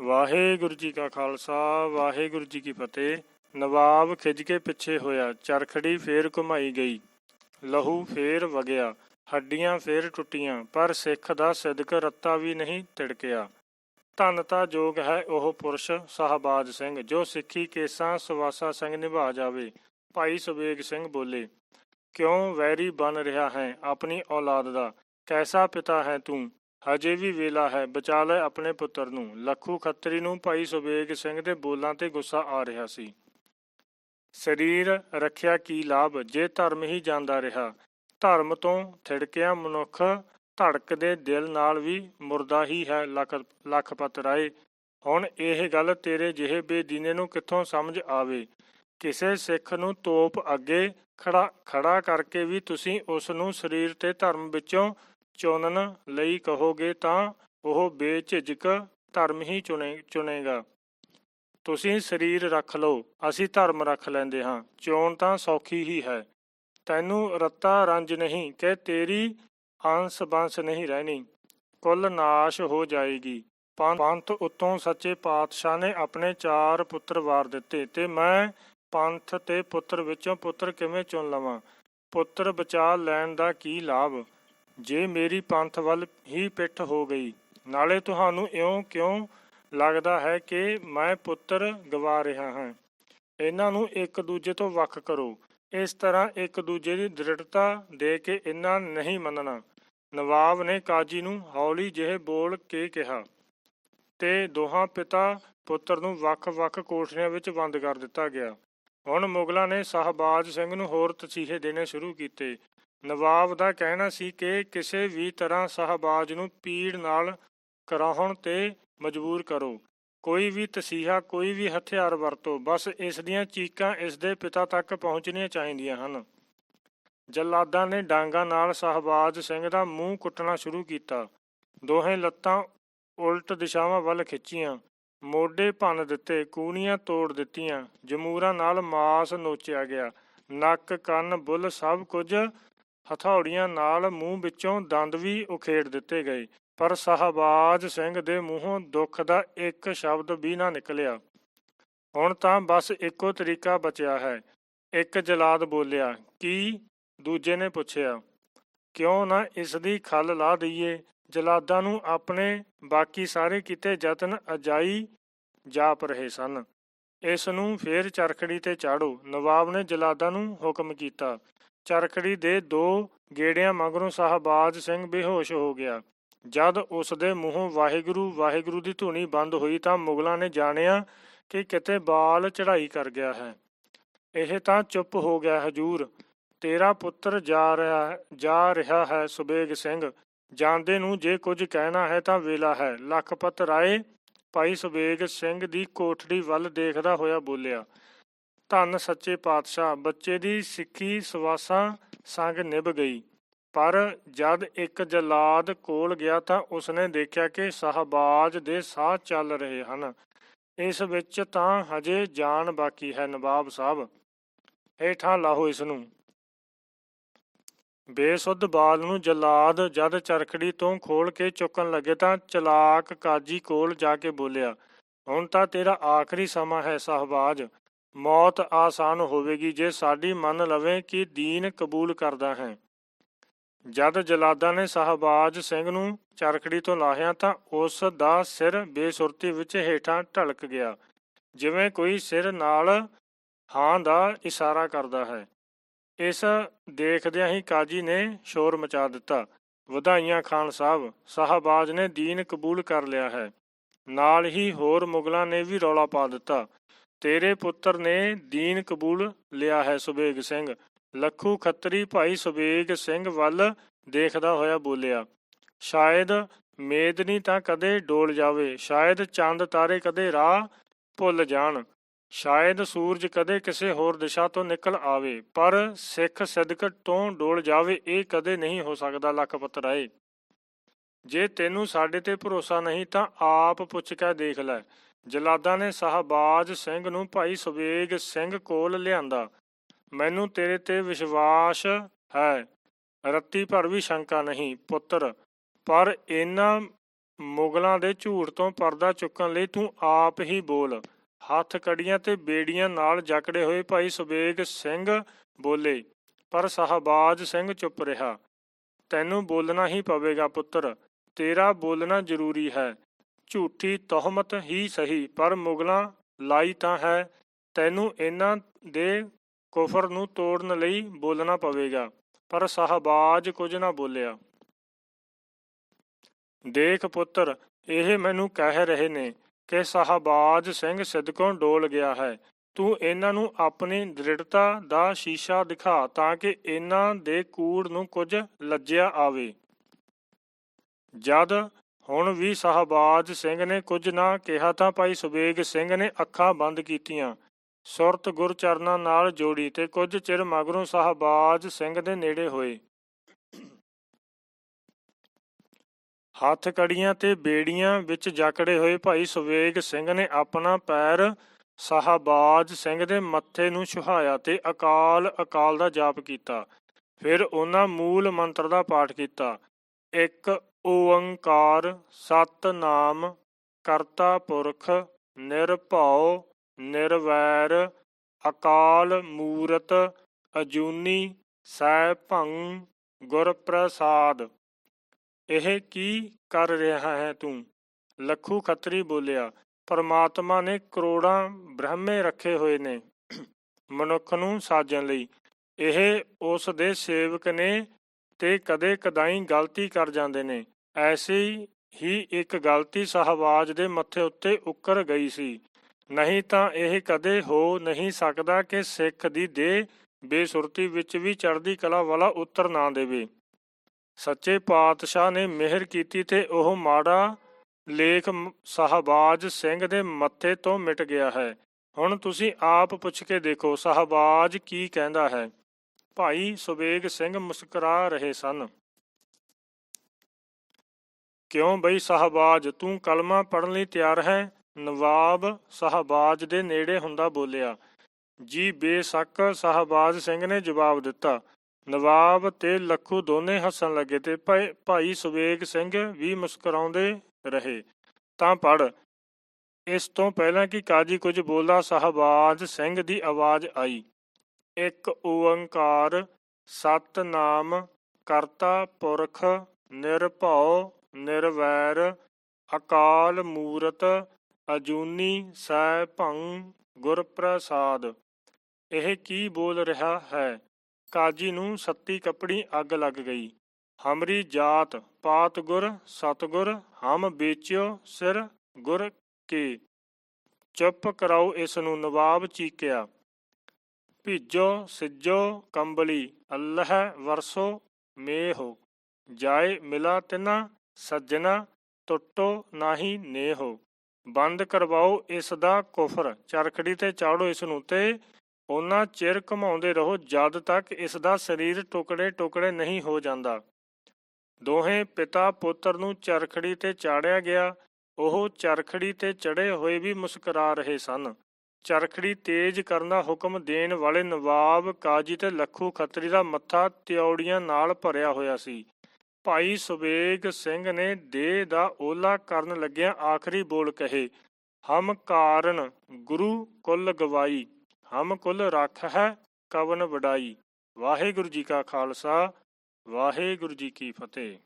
ਵਾਹਿਗੁਰੂ ਜੀ ਕਾ ਖਾਲਸਾ, ਵਾਹਿਗੁਰੂ ਜੀ ਕੀ ਫਤਿਹ। ਨਵਾਬ ਖਿੱਚ ਕੇ ਪਿੱਛੇ ਹੋਇਆ, ਚਰਖੜੀ ਫੇਰ ਘੁਮਾਈ ਗਈ। ਲਹੂ ਫੇਰ ਵਗਿਆ, ਹੱਡੀਆਂ ਫੇਰ ਟੁੱਟੀਆਂ, ਪਰ ਸਿੱਖ ਦਾ ਸਿਦਕ ਰੱਤਾ ਵੀ ਨਹੀਂ ਤਿੜਕਿਆ। ਧੰਨ ਜੋਗ ਹੈ ਉਹ ਪੁਰਸ਼ ਸਾਹਬਾਜ ਸਿੰਘ, ਜੋ ਸਿੱਖੀ ਕੇਸਾਂ ਸਵਾਸਾ ਸਿੰਘ ਨਿਭਾ ਜਾਵੇ। ਭਾਈ ਸੁਬੇਗ ਸਿੰਘ ਬੋਲੇ, ਕਿਉਂ ਵੈਰੀ ਬਣ ਰਿਹਾ ਹੈ ਆਪਣੀ ਔਲਾਦ ਦਾ? ਕੈਸਾ ਪਿਤਾ ਹੈ ਤੂੰ? ਹਜੇ ਵੀ ਵੇਲਾ ਹੈ, ਬਚਾ ਲੈ ਆਪਣੇ ਪੁੱਤਰ ਨੂੰ। ਲੱਖੂ ਖੱਤਰੀ ਨੂੰ ਭਾਈ ਸੁਬੇਗ ਸਿੰਘ ਦੇ ਬੋਲਾਂ ਤੇ ਗੁੱਸਾ ਆ ਰਿਹਾ ਸੀ। ਸਰੀਰ ਰੱਖਿਆ ਕੀ ਲਾਭ, ਜੇ ਧਰਮ ਹੀ ਜਾਂਦਾ ਰਿਹਾ। ਧਰਮ ਤੋਂ ਥਿੜਕਿਆ ਮਨੁੱਖ ਧੜਕਦੇ ਦਿਲ ਨਾਲ ਵੀ ਮੁਰਦਾ ਹੀ ਹੈ, ਲੱਖ ਲੱਖਪਤ ਰਾਏ। ਹੁਣ ਇਹ ਗੱਲ ਤੇਰੇ ਜਿਹੇ ਬੇਦੀਨੇ ਨੂੰ ਕਿੱਥੋਂ ਸਮਝ ਆਵੇ? ਕਿਸੇ ਸਿੱਖ ਨੂੰ ਤੋਪ ਅੱਗੇ ਖੜਾ ਖੜਾ ਕਰਕੇ ਵੀ ਤੁਸੀਂ ਉਸ ਨੂੰ ਸਰੀਰ ਤੇ ਧਰਮ ਵਿੱਚੋਂ ਚੁਣਨ ਲਈ ਕਹੋਗੇ ਤਾਂ ਉਹ ਬੇਝਿਜਕ ਧਰਮ ਹੀ ਚੁਣੇ, ਚੁਣੇਗਾ। ਤੁਸੀਂ ਸਰੀਰ ਰੱਖ ਲਓ, ਅਸੀਂ ਧਰਮ ਰੱਖ ਲੈਂਦੇ ਹਾਂ, ਚੋਣ ਤਾਂ ਸੌਖੀ ਹੀ ਹੈ। ਤੈਨੂੰ ਰੱਤਾ ਰੰਜ ਨਹੀਂ ਕਿ ਤੇਰੀ ਅੰਸ ਬੰਸ ਨਹੀਂ ਰਹਿਣੀ, ਕੁੱਲ ਨਾਸ਼ ਹੋ ਜਾਏਗੀ। ਪੰਥ ਉਤੋਂ ਸੱਚੇ ਪਾਤਸ਼ਾਹ ਨੇ ਆਪਣੇ ਚਾਰ ਪੁੱਤਰ ਵਾਰ ਦਿੱਤੇ ਤੇ ਮੈਂ ਪੰਥ ਤੇ ਪੁੱਤਰ ਵਿੱਚੋਂ ਪੁੱਤਰ ਕਿਵੇਂ ਚੁਣ ਲਵਾਂ? ਪੁੱਤਰ ਬਚਾ ਲੈਣ ਦਾ ਕੀ ਲਾਭ? ਜੇ ਮੇਰੀ ਪੰਥ ਵੱਲ ਹੀ ਪਿੱਠ ਹੋ ਗਈ, ਨਾਲੇ ਤੁਹਾਨੂੰ ਇਉਂ ਕਿਉਂ ਲੱਗਦਾ ਹੈ ਕਿ ਮੈਂ ਪੁੱਤਰ ਗਵਾ ਰਿਹਾ ਹਾਂ? ਇਹਨਾਂ ਨੂੰ ਇੱਕ ਦੂਜੇ ਤੋਂ ਵੱਖ ਕਰੋ। ਇਸ ਤਰ੍ਹਾਂ ਇੱਕ ਦੂਜੇ ਦੀ ਦ੍ਰਿੜਤਾ ਦੇ ਕੇ ਇਹਨਾਂ ਨਹੀਂ ਮੰਨਣਾ। ਨਵਾਬ ਨੇ ਕਾਜੀ ਨੂੰ ਹੌਲੀ ਜਿਹੇ ਬੋਲ ਕੇ ਕਿਹਾ, ਤੇ ਦੋਹਾਂ ਪਿਤਾ ਪੁੱਤਰ ਨੂੰ ਵੱਖ-ਵੱਖ ਕੋਠੜੀਆਂ ਵਿੱਚ ਬੰਦ ਕਰ ਦਿੱਤਾ ਗਿਆ। ਹੁਣ ਮੁਗਲਾਂ ਨੇ ਸ਼ਾਹਬਾਜ਼ ਸਿੰਘ ਨੂੰ ਹੋਰ ਤਸੀਹੇ ਦੇਣੇ ਸ਼ੁਰੂ ਕੀਤੇ। ਨਵਾਬ ਦਾ ਕਹਿਣਾ ਸੀ ਕਿ ਕਿਸੇ ਵੀ ਤਰ੍ਹਾਂ ਸ਼ahਬਾਜ਼ ਨੂੰ ਪੀੜ ਨਾਲ ਕਰਾਉਣ ਤੇ ਮਜਬੂਰ ਕਰੋ। ਕੋਈ ਵੀ ਤਸੀਹਾ, ਕੋਈ ਵੀ ਹਥਿਆਰ ਵਰਤੋ, ਬਸ ਇਸ ਦੀਆਂ ਚੀਕਾਂ ਇਸ ਦੇ ਪਿਤਾ ਤੱਕ ਪਹੁੰਚਣੀਆਂ ਚਾਹੀਦੀਆਂ ਹਨ। ਜਲਾਦਾਂ ਨੇ ਡਾਂਗਾ ਨਾਲ ਸ਼ahਬਾਜ਼ ਸਿੰਘ ਦਾ ਮੂੰਹ ਕੁੱਟਣਾ ਸ਼ੁਰੂ ਕੀਤਾ। ਦੋਹੇ ਲੱਤਾਂ ਉਲਟ ਦਿਸ਼ਾਵਾਂ ਵੱਲ ਖਿੱਚੀਆਂ। ਮੋਢੇ ਭੰਨ ਦਿੱਤੇ ਕੂਣੀਆਂ ਤੋੜ ਦਿੱਤੀਆਂ। ਜਮੂਰਾਂ ਨਾਲ ਮਾਸ ਨੋਚਿਆ ਗਿਆ। ਨੱਕ, ਕੰਨ, ਬੁੱਲ ਸਭ ਕੁਝ ਹਥੌੜੀਆਂ ਨਾਲ ਮੂੰਹ ਵਿੱਚੋਂ ਦੰਦ ਵੀ ਉਖੇੜ ਦਿੱਤੇ ਗਏ, ਪਰ ਸ਼ਾਹਬਾਜ਼ ਸਿੰਘ ਦੇ ਮੂੰਹੋਂ ਦੁੱਖ ਦਾ ਇੱਕ ਸ਼ਬਦ ਵੀ ਨਾ ਨਿਕਲਿਆ। ਹੁਣ ਤਾਂ ਬਸ ਇੱਕੋ ਤਰੀਕਾ ਬਚਿਆ ਹੈ। ਇੱਕ ਜਲਾਦ ਬੋਲਿਆ, ਕੀ? ਦੂਜੇ ਨੇ ਪੁੱਛਿਆ, ਕਿਉਂ ਨਾ ਇਸ ਦੀ ਖੱਲ ਲਾ ਦਈਏ? ਜਲਾਦਾਂ ਨੂੰ ਆਪਣੇ ਬਾਕੀ ਸਾਰੇ ਕੀਤੇ ਯਤਨ ਅਜਾਈ ਜਾਪ ਰਹੇ ਸਨ। ਇਸ ਨੂੰ ਫੇਰ ਚਰਖੜੀ ਤੇ ਚਾੜੋ। ਨਵਾਬ ਨੇ ਜਲਾਦਾਂ ਨੂੰ ਹੁਕਮ ਕੀਤਾ। ਚਰਖੜੀ ਦੇ ਦੋ ਗੇੜਿਆਂ ਮਗਰੋਂ ਸ਼ahਬਾਜ਼ ਸਿੰਘ ਬੇਹੋਸ਼ ਹੋ ਗਿਆ। ਜਦ ਉਸ ਦੇ ਮੂੰਹੋਂ ਵਾਹਿਗੁਰੂ ਵਾਹਿਗੁਰੂ ਦੀ ਧੁਨੀ ਬੰਦ ਹੋਈ ਤਾਂ ਮੁਗਲਾਂ ਨੇ ਜਾਣਿਆ ਕਿ ਕਿਤੇ ਬਾਲ ਚੜਾਈ ਕਰ ਗਿਆ ਹੈ। ਇਹ ਤਾਂ ਚੁੱਪ ਹੋ ਗਿਆ, ਹਜੂਰ। ਤੇਰਾ ਪੁੱਤਰ ਜਾ ਰਿਹਾ ਜਾ ਰਿਹਾ ਹੈ ਸੁਬੇਗ ਸਿੰਘ। ਜਾਂਦੇ ਨੂੰ ਜੇ ਕੁਝ ਕਹਿਣਾ ਹੈ ਤਾਂ ਵੇਲਾ ਹੈ। ਲਖਪਤ ਰਾਏ ਭਾਈ ਸੁਬੇਗ ਸਿੰਘ ਦੀ ਕੋਠੜੀ ਵੱਲ ਦੇਖਦਾ ਹੋਇਆ ਬੋਲਿਆ ਧੰਨ ਸੱਚੇ ਪਾਤਸ਼ਾਹ, ਬੱਚੇ ਦੀ ਸਿੱਖੀ ਸਵਾਸਾਂ ਸੰਗ ਨਿਭ ਗਈ। ਪਰ ਜਦ ਇੱਕ ਜਲਾਦ ਕੋਲ ਗਿਆ ਤਾਂ ਉਸਨੇ ਦੇਖਿਆ ਕਿ ਸ਼ahਬਾਜ਼ ਦੇ ਸਾਹ ਚੱਲ ਰਹੇ ਹਨ। ਇਸ ਵਿੱਚ ਤਾਂ ਹਜੇ ਜਾਨ ਬਾਕੀ ਹੈ ਨਵਾਬ ਸਾਹਿਬ। ਹੇਠਾਂ ਲਾਹੋ ਇਸ ਨੂੰ। ਬੇਸੁੱਧ ਬਾਲ ਨੂੰ ਜਲਾਦ ਜਦ ਚਰਖੜੀ ਤੋਂ ਖੋਲ ਕੇ ਚੁੱਕਣ ਲੱਗੇ ਤਾਂ ਚਲਾਕ ਕਾਜੀ ਕੋਲ ਜਾ ਕੇ ਬੋਲਿਆ, ਹੁਣ ਤਾਂ ਤੇਰਾ ਆਖਰੀ ਸਮਾਂ ਹੈ ਸ਼ahਬਾਜ਼ ਮੌਤ ਆਸਾਨ ਹੋਵੇਗੀ ਜੇ ਸਾਡੀ ਮੰਨ ਲਵੇ ਕਿ ਦੀਨ ਕਬੂਲ ਕਰਦਾ ਹੈ। ਜਦ ਜਲਾਦਾਂ ਨੇ ਸ਼ਾਹਬਾਜ਼ ਸਿੰਘ ਨੂੰ ਚਰਖੜੀ ਤੋਂ ਲਾਹਿਆ ਤਾਂ ਉਸ ਦਾ ਸਿਰ ਬੇਸੁਰਤੀ ਵਿੱਚ ਹੇਠਾਂ ਢਲਕ ਗਿਆ, ਜਿਵੇਂ ਕੋਈ ਸਿਰ ਨਾਲ ਹਾਂ ਦਾ ਇਸ਼ਾਰਾ ਕਰਦਾ ਹੈ। ਇਸ ਦੇਖਦਿਆਂ ਹੀ ਕਾਜੀ ਨੇ ਸ਼ੋਰ ਮਚਾ ਦਿੱਤਾ, ਵਧਾਈਆਂ ਖਾਨ ਸਾਹਿਬ, ਸ਼ਾਹਬਾਜ਼ ਨੇ ਦੀਨ ਕਬੂਲ ਕਰ ਲਿਆ ਹੈ। ਨਾਲ ਹੀ ਹੋਰ ਮੁਗਲਾਂ ਨੇ ਵੀ ਰੌਲਾ ਪਾ ਦਿੱਤਾ। ਤੇਰੇ ਪੁੱਤਰ ਨੇ ਦੀਨ ਕਬੂਲ ਲਿਆ ਹੈ ਸੁਬੇਗ ਸਿੰਘ। ਲੱਖੂ ਖੱਤਰੀ ਭਾਈ ਸੁਬੇਗ ਸਿੰਘ ਵੱਲ ਦੇਖਦਾ ਹੋਇਆ ਬੋਲਿਆ, ਸ਼ਾਇਦ ਮੇਦਨੀ ਤਾਂ ਕਦੇ ਡੋਲ ਜਾਵੇ, ਸ਼ਾਇਦ ਚੰਦ ਤਾਰੇ ਕਦੇ ਰਾਹ ਭੁੱਲ ਜਾਣ, ਸ਼ਾਇਦ ਸੂਰਜ ਕਦੇ ਕਿਸੇ ਹੋਰ ਦਿਸ਼ਾ ਤੋਂ ਨਿਕਲ ਆਵੇ, ਪਰ ਸਿੱਖ ਸਿਦਕ ਤੋਂ ਡੋਲ ਜਾਵੇ, ਇਹ ਕਦੇ ਨਹੀਂ ਹੋ ਸਕਦਾ ਲਖਪਤ ਰਾਏ ਜੇ ਤੈਨੂੰ ਸਾਡੇ ਤੇ ਭਰੋਸਾ ਨਹੀਂ ਤਾਂ ਆਪ ਪੁੱਛ ਕੇ ਦੇਖ ਲੈ। ਜਲਾਦਾਂ ਨੇ ਸ਼ਾਹਬਾਜ਼ ਸਿੰਘ ਨੂੰ ਭਾਈ ਸੁਬੇਗ ਸਿੰਘ ਕੋਲ ਲਿਆਂਦਾ। ਮੈਨੂੰ ਤੇਰੇ ਤੇ ਵਿਸ਼ਵਾਸ ਹੈ। ਰੱਤੀ ਭਰ ਵੀ ਸ਼ੰਕਾ ਨਹੀਂ, ਪੁੱਤਰ। ਪਰ ਇਹਨਾਂ ਮੁਗਲਾਂ ਦੇ ਝੂਠ ਤੋਂ ਪਰਦਾ ਚੁੱਕਣ ਲਈ ਤੂੰ ਆਪ ਹੀ ਬੋਲ। ਹੱਥ ਕੜੀਆਂ ਤੇ ਬੇੜੀਆਂ ਨਾਲ ਜਕੜੇ ਹੋਏ ਭਾਈ ਸੁਬੇਗ ਸਿੰਘ ਬੋਲੇ। ਪਰ ਸ਼ਾਹਬਾਜ਼ ਸਿੰਘ ਚੁੱਪ ਰਿਹਾ। ਤੈਨੂੰ ਬੋਲਣਾ ਹੀ ਪਵੇਗਾ, ਪੁੱਤਰ। ਤੇਰਾ ਬੋਲਣਾ ਜ਼ਰੂਰੀ ਹੈ। ਝੂਠੀ ਤਹਮਤ ਹੀ ਸਹੀ, ਪਰ ਮੁਗਲਾਂ ਲਾਈ ਤਾਂ ਹੈ। ਤੈਨੂੰ ਇਹਨਾਂ ਦੇ ਕੁਫਰ ਨੂੰ ਤੋੜਨ ਲਈ ਬੋਲਣਾ ਪਵੇਗਾ, ਪਰ ਸ਼ਹਬਾਜ਼ ਕੁਝ ਨਾ ਬੋਲਿਆ। ਦੇਖ ਪੁੱਤਰ, ਇਹ ਮੈਨੂੰ ਕਹਿ ਰਹੇ ਨੇ ਕਿ ਸ਼ਾਹਬਾਜ਼ ਸਿੰਘ ਸਿੱਧਕੋਂ ਡੋਲ ਗਿਆ ਹੈ। ਤੂੰ ਇਹਨਾਂ ਨੂੰ ਆਪਣੀ ਦ੍ਰਿੜਤਾ ਦਾ ਸ਼ੀਸ਼ਾ ਦਿਖਾ ਤਾਂ ਕਿ ਇਹਨਾਂ ਦੇ ਕੂੜ ਨੂੰ ਕੁਝ ਲੱਜਿਆ ਆਵੇ। ਜਦ ਹੁਣ ਵੀ ਸ਼ਾਹਬਾਜ਼ ਸਿੰਘ ਨੇ ਕੁਝ ਨਾ ਕਿਹਾ ਤਾਂ ਭਾਈ ਸੁਬੇਗ ਸਿੰਘ ਨੇ ਅੱਖਾਂ ਬੰਦ ਕੀਤੀਆਂ। ਸੁਰਤ ਗੁਰਚਰਨਾਂ ਨਾਲ ਜੋੜੀ ਤੇ ਕੁਝ ਚਿਰ ਮਗਰੋਂ ਸ਼ਹਬਾਜ਼ ਸਿੰਘ ਦੇ ਨੇੜੇ ਹੋਏ। ਹੱਥ ਕੜੀਆਂ ਤੇ ਬੇੜੀਆਂ ਵਿੱਚ ਜਕੜੇ ਹੋਏ ਭਾਈ ਸੁਵੇਗ ਸਿੰਘ ਨੇ ਆਪਣਾ ਪੈਰ ਸ਼ਾਹਬਾਜ਼ ਸਿੰਘ ਦੇ ਮੱਥੇ ਨੂੰ ਛੁਹਾਇਆ ਤੇ ਅਕਾਲ ਅਕਾਲ ਦਾ ਜਾਪ ਕੀਤਾ। ਫਿਰ ਉਹਨਾਂ ਮੂਲ ਮੰਤਰ ਦਾ ਪਾਠ ਕੀਤਾ। ਇੱਕ ਓੰਕਾਰ ਸਤਨਾਮ, ਕਰਤਾ ਪੁਰਖ, ਨਿਰਭਉ, ਨਿਰਵੈਰ, ਅਕਾਲ ਮੂਰਤ, ਅਜੂਨੀ ਸੈ ਭੰ ਗੁਰ ਪ੍ਰਸਾਦ ਇਹ ਕੀ ਕਰ ਰਿਹਾ ਹੈ ਤੂੰ? ਲੱਖੂ ਖੱਤਰੀ ਬੋਲਿਆ, ਪਰਮਾਤਮਾ ਨੇ ਕਰੋੜਾਂ ਬ੍ਰਹਮੇ ਰੱਖੇ ਹੋਏ ਨੇ, ਮਨੁੱਖ ਨੂੰ ਸਾਜਣ ਲਈ। ਇਹ ਉਸ ਦੇ ਸੇਵਕ ਨੇ ਤੇ ਕਦੇ ਕਦਾਈ ਗਲਤੀ ਕਰ ਜਾਂਦੇ ਨੇ। ਐਸੀ ਹੀ ਇੱਕ ਗਲਤੀ ਸ਼ਹਬਾਜ਼ ਦੇ ਮੱਥੇ ਉੱਤੇ ਉੱਕਰ ਗਈ ਸੀ। ਨਹੀਂ ਤਾਂ ਇਹ ਕਦੇ ਹੋ ਨਹੀਂ ਸਕਦਾ ਕਿ ਸਿੱਖ ਦੀ ਦੇ ਬੇਸੁਰਤੀ ਵਿੱਚ ਵੀ ਚੜ੍ਹਦੀ ਕਲਾ ਵਾਲਾ ਉੱਤਰ ਨਾ ਦੇਵੇ। ਸੱਚੇ ਪਾਤਸ਼ਾਹ ਨੇ ਮਿਹਰ ਕੀਤੀ ਤੇ ਉਹ ਮਾੜਾ ਲੇਖ ਮ- ਸ਼ਹਬਾਜ਼ ਸਿੰਘ ਦੇ ਮੱਥੇ ਤੋਂ ਮਿਟ ਗਿਆ ਹੈ। ਹੁਣ ਤੁਸੀਂ ਆਪ ਪੁੱਛ ਕੇ ਦੇਖੋ ਸ਼ਹਬਾਜ਼ ਕੀ ਕਹਿੰਦਾ ਹੈ। ਭਾਈ ਸੁਬੇਗ ਸਿੰਘ ਮੁਸਕਰਾ ਰਹੇ ਸਨ। ਕਿਉਂ ਬਈ ਸ਼ਾਹਬਾਜ਼? ਤੂੰ ਕਲਮਾ ਪੜਨ ਲਈ ਤਿਆਰ ਹੈ? ਨਵਾਬ ਸ਼ਾਹਬਾਜ਼ ਦੇ ਨੇੜੇ ਹੁੰਦਾ ਬੋਲਿਆ। ਜੀ ਬੇਸ਼ੱਕ ਸ਼ਾਹਬਾਜ਼ ਸਿੰਘ ਨੇ ਜਵਾਬ ਦਿੱਤਾ। ਨਵਾਬ ਤੇ ਲੱਖੂ ਦੋਨੇ ਹੱਸਣ ਲੱਗੇ ਤੇ ਭਾਈ- ਭਾਈ ਸੁਵੇਗ ਸਿੰਘ ਵੀ ਮੁਸਕਰਾਉਂਦੇ ਰਹੇ। ਤਾਂ ਪੜ ਇਸ ਤੋਂ ਪਹਿਲਾਂ ਕਿ ਕਾਜੀ ਕੁਝ ਬੋਲਦਾ ਸ਼ਾਹਬਾਜ਼ ਸਿੰਘ ਦੀ ਆਵਾਜ਼ ਆਈ। ਇੱਕ ਓੰਕਾਰ ਸਤਨਾਮ ਕਰਤਾ ਪੁਰਖ ਨਿਰਭਉ ਨਿਰਵੈਰ ਅਕਾਲ ਮੂਰਤ ਅਜੂਨੀ ਸੈ ਭੰ ਗੁਰ ਪ੍ਰਸਾਦ ਇਹ ਕੀ ਬੋਲ ਰਿਹਾ ਹੈ? ਕਾਜੀ ਨੂੰ ਸੱਤੀ ਕੱਪੜੀ ਅੱਗ ਲੱਗ ਗਈ। ਹਮਰੀ ਜਾਤ, ਪਾਤ ਗੁਰ ਸਤਗੁਰ ਹਮ ਵੇਚਿਓ ਸਿਰ ਗੁਰ ਕੇ। ਚੁੱਪ ਕਰਾਓ ਇਸ ਨੂੰ, ਨਵਾਬ ਚੀਕਿਆ। ਭਿੱਜੋ, ਸਿੱਜੋ, ਕੰਬਲੀ, ਅੱਲਾਹ ਵਰਸੋ, ਮੇਹੋ। ਜਾਏ ਮਿਲਾ ਤਿਨਾ ਸੱਜਣਾ, ਟੁੱਟੋ ਨਾਹੀ ਨੇਹੋ, ਬੰਦ ਕਰਵਾਓ ਇਸ ਦਾ ਕੁਫਰ, ਚਰਖੜੀ ਤੇ ਚਾੜੋ ਇਸ ਨੂੰ ਤੇ ਉਹਨਾਂ ਚਿਰ ਘਮਾਉਂਦੇ ਰਹੋ ਜਦ ਤੱਕ ਇਸ ਦਾ ਸਰੀਰ ਟੁਕੜੇ ਟੁਕੜੇ ਨਹੀਂ ਹੋ ਜਾਂਦਾ। ਦੋਹੇ ਪਿਤਾ ਪੁੱਤਰ ਨੂੰ ਚਰਖੜੀ ਤੇ ਚਾੜਿਆ ਗਿਆ, ਉਹ ਚਰਖੜੀ ਤੇ ਚੜੇ ਹੋਏ ਵੀ ਮੁਸਕਰਾ ਰਹੇ ਸਨ। ਚਰਖੜੀ ਤੇਜ਼ ਕਰਨ ਦਾ ਹੁਕਮ ਦੇਣ ਵਾਲੇ ਨਵਾਬ ਕਾਜੀ ਤੇ ਲੱਖੂ ਖੱਤਰੀ ਦਾ ਮੱਥਾ ਤਿਉੜੀਆਂ ਨਾਲ ਭਰਿਆ ਹੋਇਆ ਸੀ। ਭਾਈ ਸੁਬੇਗ ਸਿੰਘ ਨੇ ਦੇਹ ਦਾ ਓਲਾ ਕਰਨ ਲੱਗਿਆ ਆਖਰੀ ਬੋਲ ਕਹੇ, ਹਮ ਕਾਰਨ ਗੁਰੂ ਕੁੱਲ ਗਵਾਈ, ਹਮ ਕੁੱਲ ਰੱਖ ਹੈ ਕਵਨ ਵਡਾਈ। ਵਾਹਿਗੁਰੂ ਜੀ ਕਾ ਖਾਲਸਾ, ਵਾਹਿਗੁਰੂ ਜੀ ਕੀ ਫਤਿਹ।